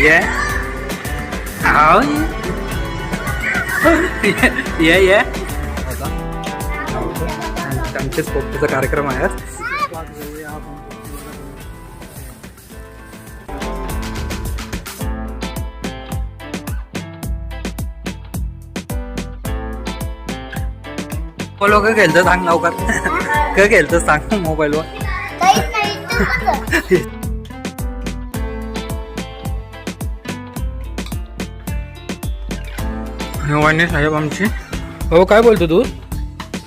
ये हाव ये ये आता त्यांचेच पोपटीचा कार्यक्रम आहे. लोक खेळतं सांग लवकर काय खेळतं सांग मोबाईलवर नवाने साहेब आमची. हो काय बोलतो तू?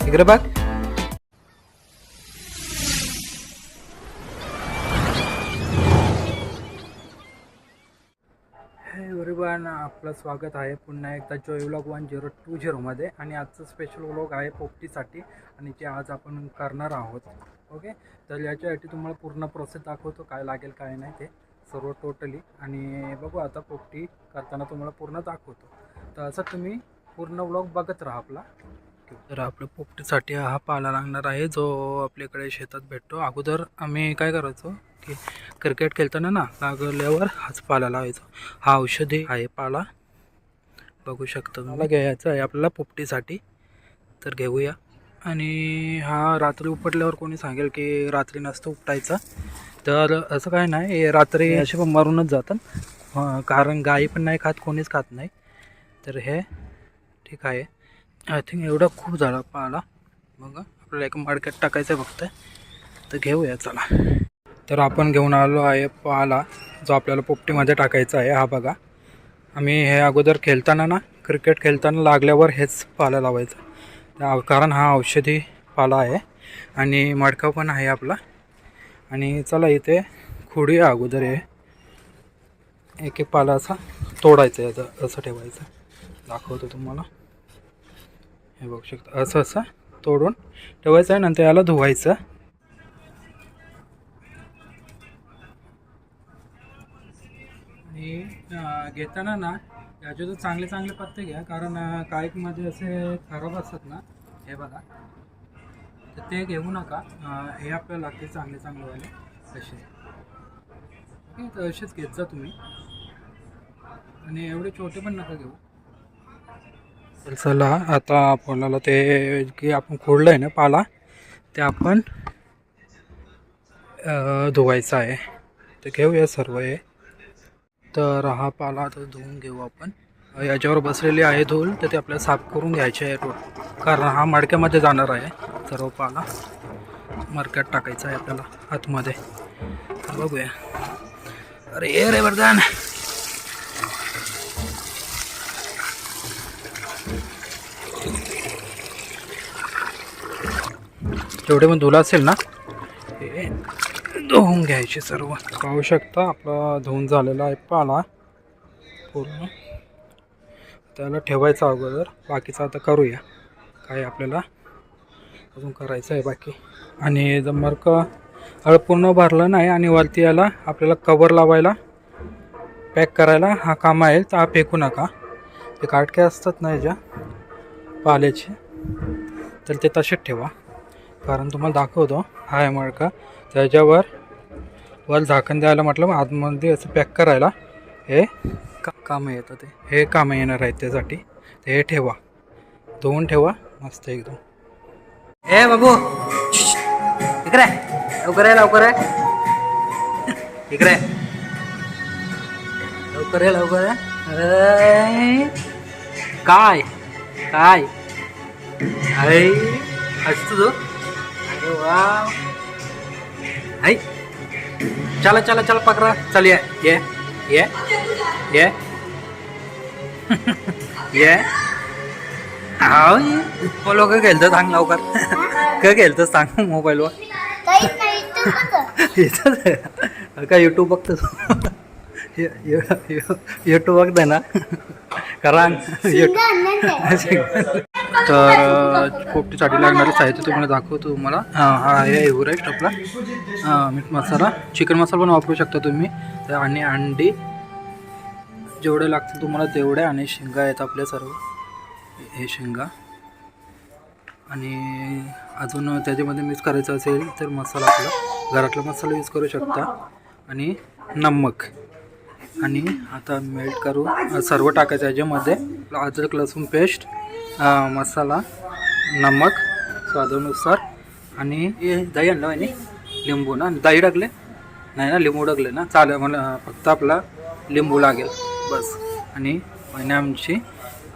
इकडे बघ. हे आपलं स्वागत आहे पुन्हा एकदा Joy vlog one zero two झिरोमध्ये आणि आजचं स्पेशल व्लॉग आहे पोपटीसाठी आणि ते आज आपण करणार आहोत. ओके तर याच्यासाठी तुम्हाला पूर्ण प्रोसेस दाखवतो काय लागेल काय नाही ते सर्व टोटली आणि बघू आता पोपटी करताना तुम्हाला पूर्ण दाखवतो. तर असं तुम्ही पूर्ण व्लॉग बघत राहा आपला. तर आपल्या पोपटीसाठी हा पाला लागणार आहे जो आपल्याकडे शेतात भेटतो. अगोदर आम्ही काय करायचो की क्रिकेट खेळताना ना लागल्यावर हाच पाला लावायचो. हा औषधी आहे पाला. बघू शकतो मला घ्यायचा आहे आपल्याला पोपटीसाठी. तर घेऊया. आणि हा रात्री उपटल्यावर कोणी सांगेल की रात्री नसतं उपटायचा. तर असं काय नाही रात्री असे पण मरूनच जातात. कारण गाई पण नाही खात कोणीच खात नाही. तर हे ठीक आहे. आय थिंक एवढा खूप झाला पाला बघा आपल्याला एक मडक्यात टाकायचं आहे फक्त. तर घेऊया चला. तर आपण घेऊन आलो आहे पाला जो आपल्याला पोपटीमध्ये टाकायचा आहे. हा बघा. आम्ही हे अगोदर खेळताना ना क्रिकेट खेळताना लागल्यावर हेच पाला लावायचा. त्या- कारण हा औषधी पाला आहे. आणि मडका पण आहे आपला. आणि चला इथे खुडी आहे अगोदर हे. एक एक पाला असा तोडायचा याचा असं ठेवायचं. दाखवतो तुम्हाला. हे बघू शकता. असं असं तोडून ठेवायचं आहे नंतर याला धुवायचं. आणि घेताना ना याचे तर चांगले चांगले पत्ते घ्या. कारण अं, मध्ये असे खराब असतात ना. हे बघा. तर ते घेऊ नका. हे आपल्याला लागते चांगले चांगले वाले. असे. ओके तर असेच घेत जा तुम्ही. आणि एवढे छोटे पण नका घेऊ. चला आता आपल्याला ते की आपण खोडलं आहे ना पाला ते आपण धुवायचा धुवायचं आहे. तर घेऊया सर्व हे. तर हा पाला आता धुवून घेऊ आपण. याच्यावर बसलेली आहे धूल तर ते आपल्याला साफ करून घ्यायचे आहे रोड कारण हा मडक्यामध्ये जाणार आहे सर्व पाला. मडक्यात टाकायचा आहे आपल्याला आतमध्ये. बघूया. अरे ये रे वरदान! जेवढे पण धुला असेल ना? हे धुवून घ्यायचे सर्व. पाहू शकता आपला धुवून झालेला आहे पाला. पूर्ण. त्याला ठेवायचा अगोदर. बाकीचं आता करूया. काय आपल्याला अजून करायचं आहे बाकी. आणि जर मर्क हळ पूर्ण भरलं नाही आणि वरती याला आपल्याला कवर लावायला पॅक करायला हा काम आहे तर हा फेकू नका. ते काटके असतात ना याच्या पाल्याचे तर ते तसेच ठेवा. कारण तुम्हाला दाखवतो. हा आहे मडका त्याच्यावर वर झाकण द्यायला म्हटलं मग आतमध्ये असं पॅक करायला. हे का कामं येतं ते. हे कामं येणार आहेत त्यासाठी. ते हे ठेवा. धुवून ठेवा. मस्त एकदम. ए बाबू. इकडे. लवकर आहे लवकर आहे इकडे. लवकर आहे लवकर आहे अरे. काय? काय? अरे हसतो तू. अरे वा. आई. चला चला चला पकड़ा. चल ये ये ये ये. ये. हाव ये लोक खेळतं सांग लवकर. काय खेळतं सांग मोबाईलवर. काहीच नाही तू कसं? येतं का यूट्यूब बघतो यूट्यूब बघताय ना. कारण. तर पोपटीसाठी लागणारं साहित्य तुम्हाला दाखवतो तुम्हाला. हां हा आहे एव्हरेस्ट आपला हां मीठ मसाला. चिकन मसाला पण वापरू शकता तुम्ही. आणि अंडी. जेवढे लागतील तुम्हाला तेवढे आणि शेंगा आहेत आपल्या सर्व. हे शेंगा. आणि अजून त्याच्यामध्ये मिक्स करायचं असेल तर मसाला आपला. घरातला मसाला यूज करू शकता. आणि नमक. आणि आता मेल्ट करू सर्व टाकायचं याच्यामध्ये. अद्रक लसूण पेस्ट मसाला नमक स्वादानुसार. आणि हे दही आणलं आणि लिंबू ना. दही टाकले नाही ना लिंबू टाकले ना. चालेल मला फक्त आपला लिंबू लागेल. बस. आणि महिने आमची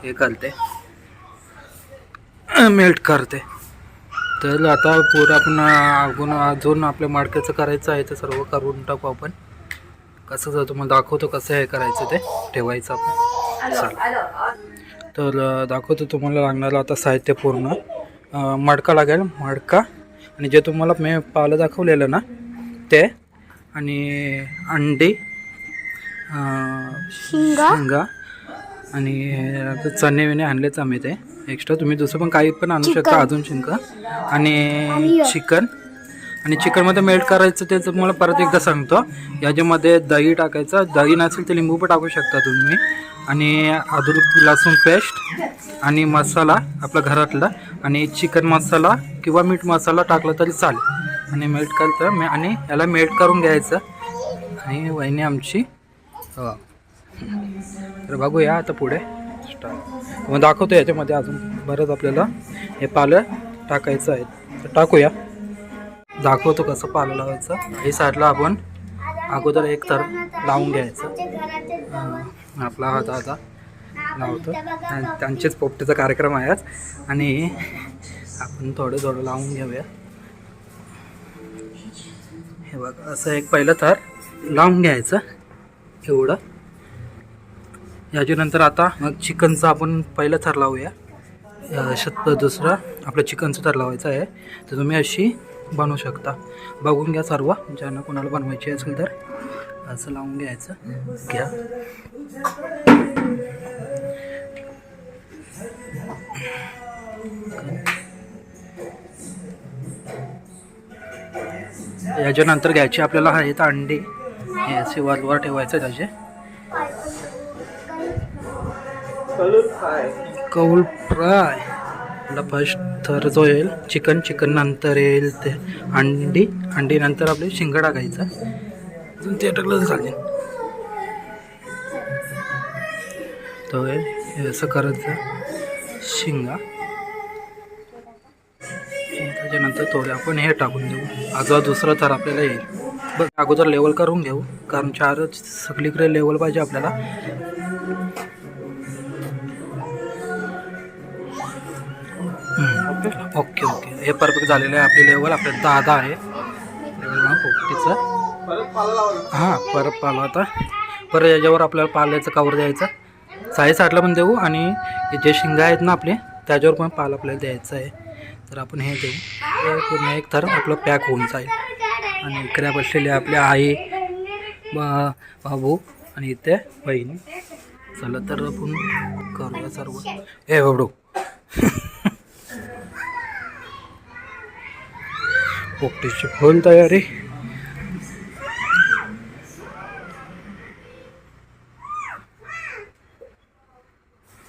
हे करते. मेल्ट करते. तर आता पूर आपण अजून अजून आपल्या मडक्याचं करायचं आहे ते सर्व करून टाकू आपण. कसं जर तुम्हाला दाखवतो कसं हे करायचं ते. ठेवायचं आपण. चला तर दाखवतो तुम्हाला लागणारं आता साहित्य पूर्ण. मडका लागेल मडका. आणि जे तुम्हाला मी पालं दाखवलेलं ना ते आणि अंडी शिंगा. आणि चणे विणे आणलेच आम्ही ते. एक्स्ट्रा तुम्ही दुसरं पण काही पण आणू शकता. अजून शिंका आणि- चिकन. आणि चिकनमध्ये मेल्ट करायचं ते तुम्हाला परत एकदा सांगतो. याच्यामध्ये दही टाकायचं. दही नसेल तर लिंबू पण टाकू शकता तुम्ही. आणि अदरक लसूण पेस्ट आणि मसाला आपला घरातला. आणि चिकन मसाला किंवा मीठ मसाला टाकला तरी चालेल. आणि मेल्ट करतं मे- आणि याला मेल्ट करून घ्यायचं. आणि वहिनी आमची हो. तर बघूया आता पुढे. स्टार्ट मग दाखवतो याच्यामध्ये अजून बरंच आपल्याला हे पालं टाकायचं आहे. तर टाकूया. दाखवतो कसं पालं लावायचं हे साईडला आपण अगोदर एक तर लावून घ्यायचं. आपला हात आता लावतो. त्यांचेच पोपटीचा कार्यक्रम आहे आज. आणि आपण थोडं थोडं लावून घेऊया. हे बघा असं एक पहिलं थर लावून घ्यायचं एवढं. याच्यानंतर आता मग चिकनचं आपण पहिलं थर लावूया. शत दुसरं आपलं चिकनचं थर लावायचं आहे. तर तुम्ही अशी बनवू शकता. बघून घ्या सर्व. ज्यांना कोणाला बनवायची असेल तर असं लावून घ्यायचं. घ्या. याच्यानंतर घ्यायची आपल्याला येतं अंडी. हे असे वरवर ठेवायचं त्याचे. कौल फ्राय. आपला फर्स्ट थर जो येईल चिकन चिकन नंतर येईल ते अंडी. अंडी नंतर आपली शिंगडा टाकायचं अजून ते टाकलं चालेल. तो येईल. हे असं करायचं. शिंगा. त्याच्यानंतर थोडे आपण हे टाकून देऊ. अजून दुसरा थर आपल्याला येईल. बघ अगोदर लेवल करून घेऊ. कारण चारच सगळीकडे लेवल पाहिजे आपल्याला. Perfect okay okay. हे परफेक्ट झालेलं आहे आपली लेवल आपल्या दहा आहे. लेवल पोपटीचं. हां परत पाला आता. परत याच्यावर आपल्याला पाल्याचं कवर द्यायचं. साई साठला पण देऊ आणि जे शिंगा आहेत ना आपले त्याच्यावर पण पाल आपल्याला द्यायचं आहे. तर आपण हे देऊ. पूर्ण एक थर आपलं पॅक होऊन जाईल. आणि इकडे बसलेले आपल्या आई बा आणि इथे बहिणी. चला तर आपण करूया सर्व. हे बाबडू पोपटीची फुल तयारी.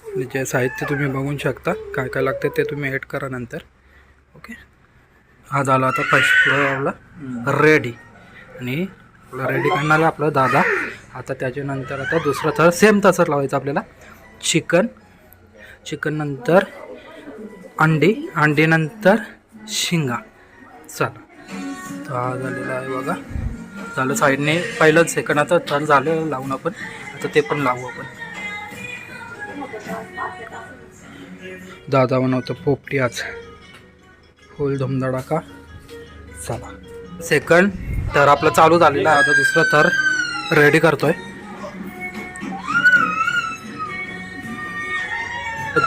आणि जे साहित्य तुम्ही बघू शकता काय काय लागतं ते तुम्ही ॲड करा नंतर. ओके हा झाला आता फर्स्ट आपला रेडी आणि रेडी करणारा आपला दादा. आता त्याच्यानंतर आता दुसरा थर सेम तसंच लावायचं आपल्याला. चिकन. चिकन नंतर अंडी. अंडीनंतर शिंगा. चला. तर हा झालेला आहे बघा. झालं साईडने पहिलं सेकंड आता तर झालं लावून आपण. आता ते पण लावू आपण. दादा बनवतो पोपटी आज. फुल धुमधडाका. चला. सेकंड तर आपलं चालू झालेलं आहे. आता दुसरं तर रेडी करतोय.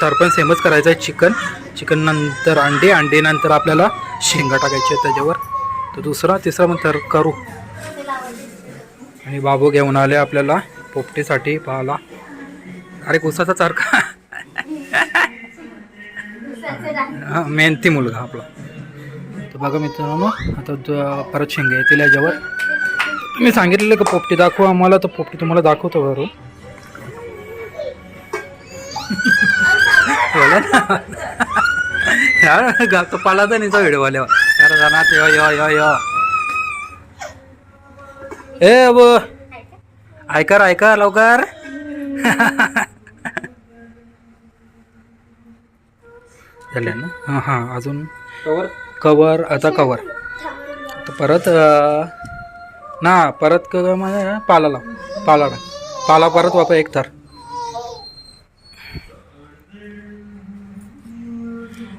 तर पण सेमच करायचं आहे चिकन. चिकन नंतर अंडी. अंडीनंतर आपल्याला शेंगा टाकायचे त्याच्यावर. तर दुसरा तिसरा पण तर करू. आणि बाबू घेऊन आले आपल्याला पोपटीसाठी पाहाला अरे कुसाचा चारखा. हां मेहनती मुलगा आपला. तर बघा मित्रांनो आता द- परत शेंगा येतील याच्यावर. तुम्ही सांगितलेलं का पोपटी दाखवा आम्हाला तर पोपटी तुम्हाला दाखवतो बरोबर बोला ना. यार पाला तर नाही व्हिडिओ आल्यावर यार जाणार यो यो यो यो. ए अब. ऐकर ऐका लवकर. झाले ना? हां हां अजून. कवर कवर आता कवर परत ना परत क पाला लाव. पाला टाक पाला परत वापर एक तर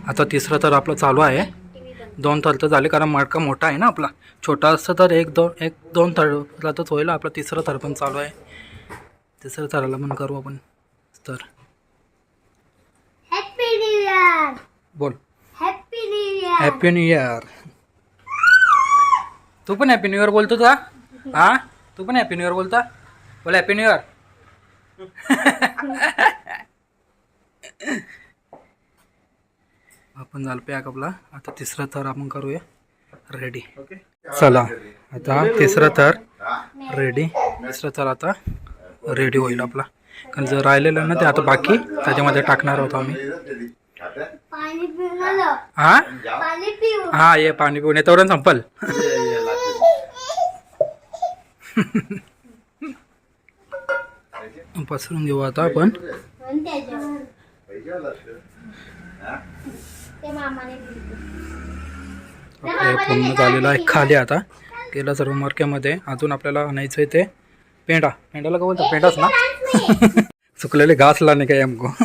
आता तिसरं तर आपलं चालू आहे. दोन थर तर झाले कारण मडका मोठा आहे ना आपला. छोटा असतं तर एक दोन एक दोन थरला होईल आपला तिसरं थर पण चालू आहे. तिसरं थराला पण करू आपण तर. हॅपी न्यू इयर बोल. Happy new year happy new year तू पण हॅपी न्यू इयर बोलतो का? हा? तू पण हॅपी न्यू इयर बोलता? बोल हॅपी न्यू इयर आपण झालं पॅक आपला. आता तिसरा थर आपण करूया. रेडी ओके चला. आता तिसरा थर रेडी तिसरा थर आता रेडी होईल आपला. कारण जर राहिलेलं ना ते आता बाकी त्याच्यामध्ये टाकणार होतो आम्ही. पाणी हा पाणी पिऊ हा ये पाणी पिऊन. येतोपर्यंत संपल. पसरून घेऊ आता आपण. आपलं पूर्ण झालेलं आहे खाली आता. गेला सर्व मरक्यामध्ये अजून आपल्याला आणायचं आहे ते. पेंडा. पेंडाला का बोलतो? पेंडाच ना? सुकलेले घास लाने काय हमको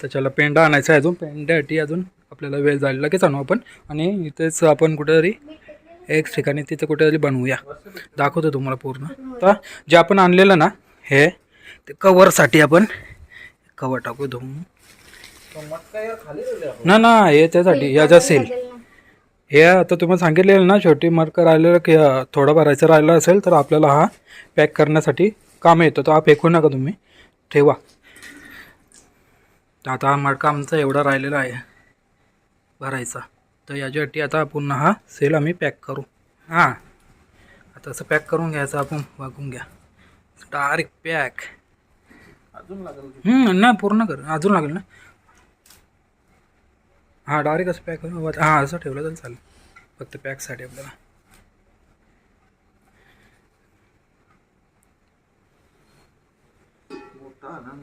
त्याच्याला पेंडा आणायचा आहे अजून. पेंड्यासाठी अजून आपल्याला वेळ झालेला की आणू आपण. आणि इथेच आपण कुठेतरी एक ठिकाणी तिथे कुठेतरी बनवूया. दाखवतो तुम्हाला पूर्ण. तर जे आपण आणलेलं ना हे ते कवरसाठी आपण कवर टाकू धुवून. ना ना हे त्यासाठी याचा सेल हे आता तुम्हाला सांगितलेलं ना छोटी मार्क राहिलेलं की थोडं भरायचं राहिलं असेल तर आपल्याला हा पॅक करण्यासाठी काम येतो. तो हा फेकू नका तुम्ही. ठेवा. तर आता हा मडका आमचा एवढा राहिलेला आहे. भरायचा. तर याच्यासाठी आता पुन्हा हा सेल आम्ही पॅक करू. हां. आता असं पॅक करून घ्यायचं आपण वागून घ्या. Direct pack. अजून लागेल हम्म, ना पूर्ण कर. अजून लागेल ना? हां डायरेक्ट असं पॅक करून हां असं ठेवलं तर चालेल. फक्त पॅकसाठी आपल्याला.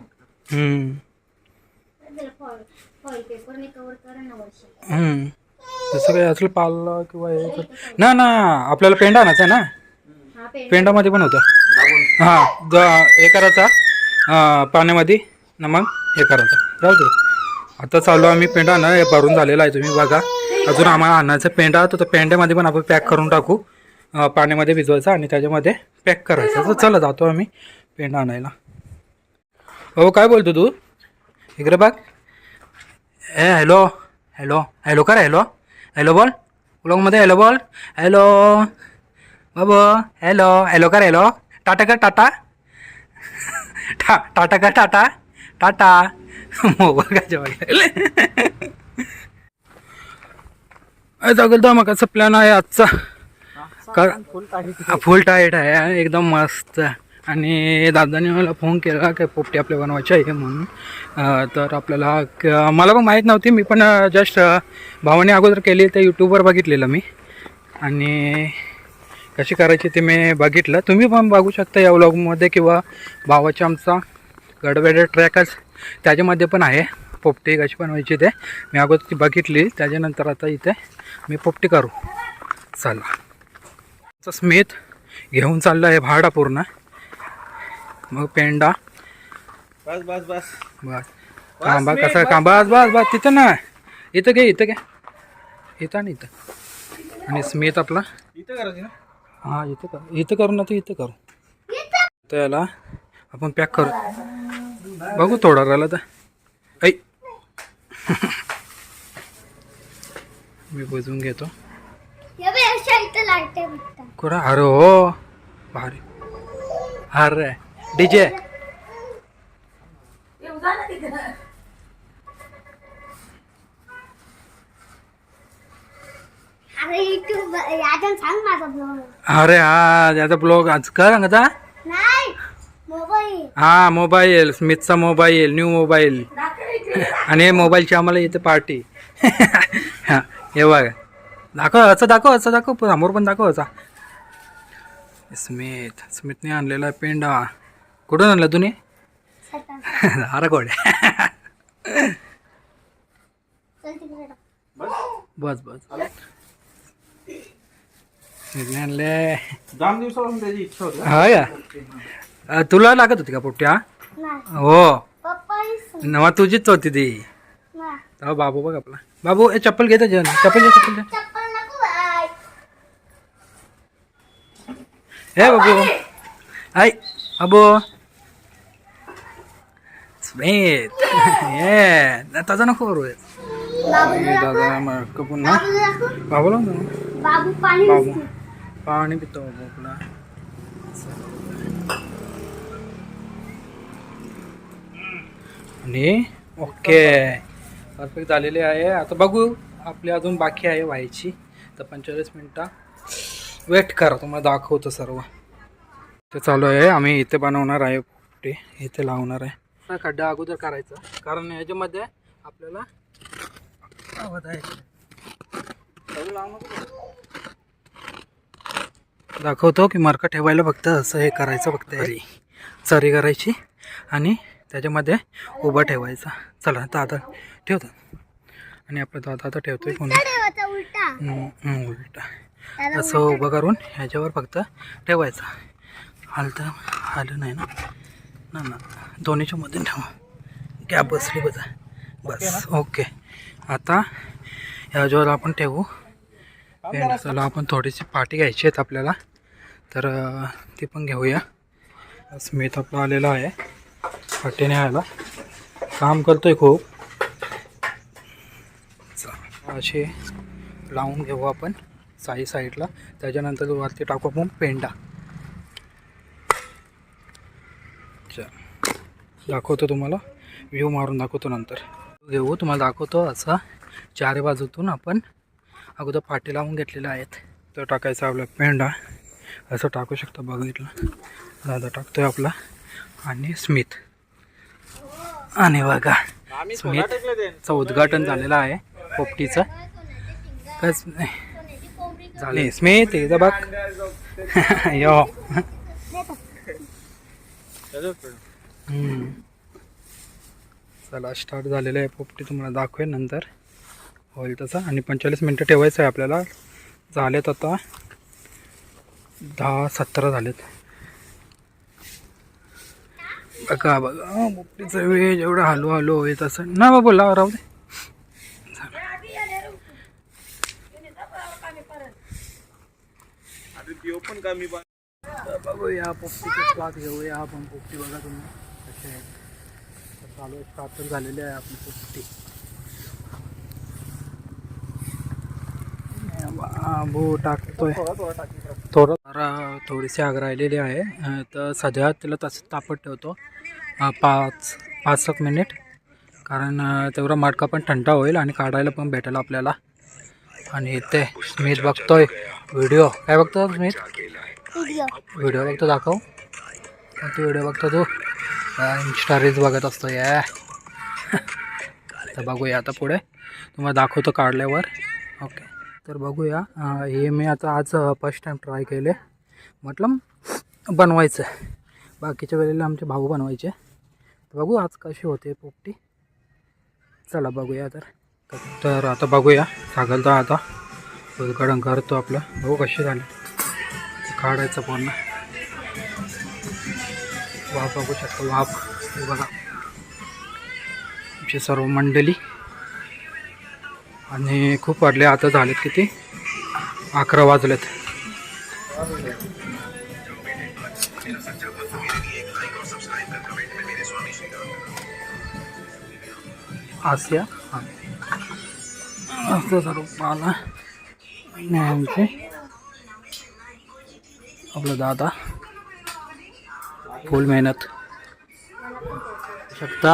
करा. जसं काही असलं पाला किंवा हे ना ना आपल्याला पेंडा आणायचा आहे ना? पेंडामध्ये पण होतं. हां अं, पाण्यामध्ये. ना मग? हे करायचं राहू दे. आता चालू आम्ही पेंडा ना हे भरून झालेला आहे तुम्ही बघा. अजून आम्हाला आणायचं पेंडा तर पेंड्यामध्ये पण आपण पॅक करून टाकू. पाण्यामध्ये भिजवायचा आणि त्याच्यामध्ये पॅक करायचं. तर चला जातो आम्ही पेंडा आणायला. हो काय बोलतो तू? इकडे बघ. ए हॅलो. हॅलो. हॅलो कर हॅलो? हॅलो बोल. उलॉंगमध्ये हॅलो बोल. हॅलो. बाबा हॅलो. हॅलो कर हॅलो? टाटा कर टाटा. टा टाटा कर टाटा? टाटा. मोबाईल काय जागल तर मग असं प्लॅन आहे आजचा. कर फुल हा, टाईट आहे. एकदम मस्त. आणि दादाने मला फोन केला की पोपटी आपल्या बनवायची आहे म्हणून. तर आपल्याला क- मला पण माहीत नव्हती. मी पण जस्ट भावाने अगोदर केली ते यूट्यूबवर बघितलेलं मी. आणि कशी करायची ते मी बघितलं. तुम्ही पण बघू शकता या व्लॉगमध्ये किंवा भावाच्या आमचा गडबेडे ट्रॅकच त्याच्यामध्ये पण आहे. पोपटी कशी बनवायची ते मी अगोदर ती बघितली. त्याच्यानंतर आता इथे मी पोपटी करू. चला. चा स्मिथ घेऊन चालला आहे भाडा पूर्ण. मग पेंडा. बस बस बस. बस. कांबा कसा कांबा बस बस बस. तिथं ना. इथं घे इथं घे. इथं आणि इथं. आणि स्मिथ आपला इथं करायची ना? हां इथं कर. इथं करू ना तर इथं करू. तर याला आपण पॅक करू. बघू थोडा राहिला तर. ऐ. मी बुजून घेतो. कुठं? अरे हो. भारी. अरे. डीजे. अरे युट्यूब यादन सांग माझा ब्लॉग अरे हा त्याचा ब्लॉग आज कर आता नाही मोबाईल हा मोबाईल स्मिथचा मोबाईल न्यू मोबाईल आणि मोबाईलची आम्हाला इथे पार्टी हा हे बघ. दाखव असं दाखव असं दाखव समोर पण दाखव असा स्मित स्मितने आणलेला पेंडा कुठून आणला तुम्ही? अरे गोड्या. बस बस. आणले जाम दिवसापासून त्याची इच्छा होती हा का अ, तुला लागत होती का पोट्टी हा नाही. हो. पप्पाच नवा तुझीच होती ती. नाही. तेव्हा बाबू बघ आपला. बाबू ए चप्पल घेता जेवण चप्पल घे चप्पल घे. चप्पल नको बाय हे बाबू. आई बाबू. स्मित. ये त्याचा नको करू बाबूला दादा मग पुन्हा. बाबूला. बाबू. बाबू पाणी बाबू. पाणी पितो बाबू आपला आणि ओके. परफेक्ट झालेले आहे. आता बघू आपली अजून बाकी आहे व्हायची. तर पंचेचाळीस मिनटं. वेट करा तुम्हाला दाखवतो सर्व. ते चालू आहे. आम्ही इथे बनवणार आहे पोपटी इथे लावणार आहे. खड्डा अगोदर करायचा. कारण याच्यामध्ये आपल्याला आवाज आहे. चालू लावू नको. दाखवतो की मार्क ठेवायला फक्त असं हे करायचं फक्त चरी चरी करायची आणि त्याच्यामध्ये उभं ठेवायचा. चला आता आता ठेवतो. आणि आपलं दादा आता ठेवतोय पुन्हा. ठेवायचा उलटा. असं उभं करून ह्याच्यावर फक्त ठेवायचं. हालतं हालं नाही ना. ना ना. दोन्हीच्या मध्ये ठेवा. गॅप बसली बघा बस. ओके. आता ह्याच्यावर आपण ठेवू. पेंडाला आपण थोडीशी पाठी घ्यायची आहेत आपल्याला. तर ती पण घेऊया. स्मित आपला आलेला आहे. पाटीने न्यायला. काम करतोय खूप. असे लावून घेऊ आपण साई साईडला. त्याच्यानंतर वरती टाकू आपण पेंडा. दाखवतो तुम्हाला. व्ह्यू मारून दाखवतो नंतर. घेऊ तुम्हाला दाखवतो असं चार बाजूतून आपण अगोदर पाटी लावून घेतलेल्या आहेत. तर टाकायचा आपला पेंडा असं टाकू शकतो बघितलं दादा टाकतोय आपला. आणि स्मिथ आणि बघा आम्ही स्मिथ टेकले ते. चं उद्घाटन झालेलं आहे पोपटीचं. काच झाले. स्मिथ एकदा बघ. यो. चला स्टार्ट झालेलं आहे पोपटी. तुम्हाला दाखवेन नंतर. होईल तसं. आणि पंचेचाळीस मिनटं ठेवायचं आहे आपल्याला. झालेत आता दहा सतरा झालेत. बघा बघा. पोपटीचं वेळ जेवढं हलू हलू होईल तसं ना बाबू लाव राहू दे. बघू या पण कमी पोपटीचा स्वाद घेऊया आपण. पोपटी बघा तुम्ही. कसे आहे चालू आहे. स्टार्टर झालेली आहे आपली पोपटी बाबू टाकतोय. थोडं जरा थोडीशी आग राहिलेली आहे. तर सध्या तिला तसं तापत ठेवतो. पाच पाच एक मिनिट. कारण तेवढा मटका पण थंड होईल आणि काढायला पण भेटेल आपल्याला. आणि इथे स्मिथ बघतोय. व्हिडिओ. काय बघतो स्मिथ व्हिडिओ. व्हिडिओ बघतो दाखव. कोणती व्हिडिओ बघतो तू? इंस्टा रील्स बघत असतो या. तर बघूया आता पुढे. तुम्हाला दाखवतो काढल्यावर. ओके. तर बघूया. हे मी आता आज फर्स्ट टाईम ट्राय केले. म्हटलं बनवायचं बाकीच्या वेळेला आमचे भाऊ बनवायचे. तर बघू आज कशी होते पोपटी. चला बघूया तर. तर आता बघूया. सागलता आता उद्घाटन करतो आपलं. बघू कशी झाले. काढायचं पूर्ण. वाफ बघू शकतो वाफ. हे बघा. आमची सर्व मंडळी. आणि खूप वाढले. आता झालेत किती? अकरा वाजलेत. आसिया? असं सर्व पाला आमचे? आपला दादा. फुल मेहनत. शकता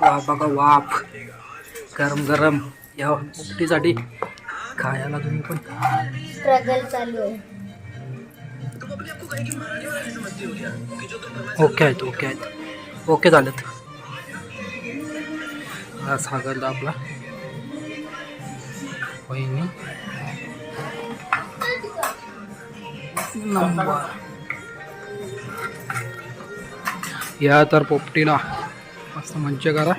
वाफ बघा वाफ. गरम गरम. या पोपटीसाठी खायला तुम्ही पण. स्ट्रगल चालू आहे. ओके आहेत ओके आहेत. ओके झालेत. हा सागरदा आपला. वहिनी. नंबर. या तर पोपटीला मस्त मंच करा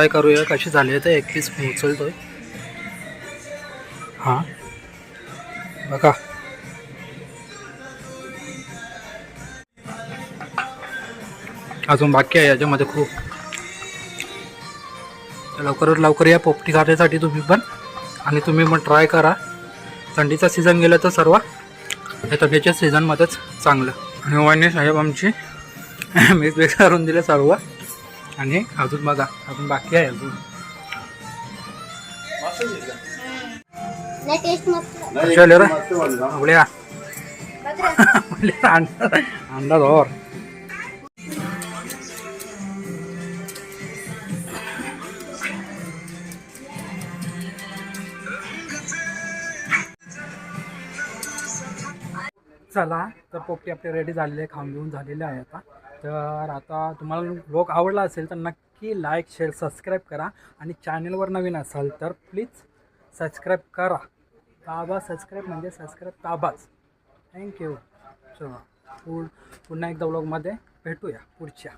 ट्राय करूया कशी झाली आहे ते. एक पीस पोचलतोय हां. बघा. अजून बाकी आहे याच्यामध्ये खूप. लवकरात लवकर या पोपटी खाण्यासाठी तुम्ही पण आणि तुम्ही पण ट्राय करा. थंडीचा सीझन गेला तर सर्व. या थंडीच्या सीझनमध्येच चांगलं. आणि वाणी साहेब आमची. मिक्स मिक्स करून दिले सर्व. आणि अजून बघा अजून बाकी आहे अजून. नाही टेस्ट मस्त. कशी आले रे? आवड्या बघ रे. म्हणले अंडा. अंडा धोर चला तर पोपटी आपली रेडी झालेली खाऊन घेऊन झालेले आहे आता. तर आता तुम्हाला ब्लॉग आवडला असेल तर नक्की लाईक शेअर सबस्क्राईब करा. आणि चॅनलवर नवीन असाल तर प्लीज सबस्क्राईब करा. ताबा सबस्क्राईब म्हणजे सबस्क्राईब ताबाच. थँक्यू चला पुढ पुन्हा एकदा व्लॉगमध्ये भेटूया. पुढच्या.